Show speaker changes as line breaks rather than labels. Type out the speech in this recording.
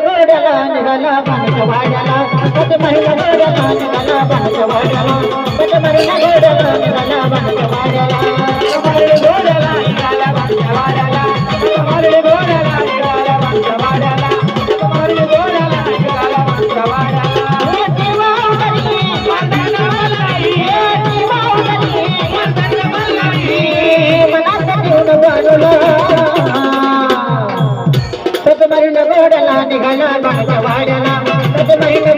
रोड्याला निघाला
बांधच्या वाड्याला पत महिला रोड्याला निघाला बांधच्या वाड्याला
पत महिला रोड्याला निघाला
बांधच्या वाड्याला निघाला माझ्या वाड्याला.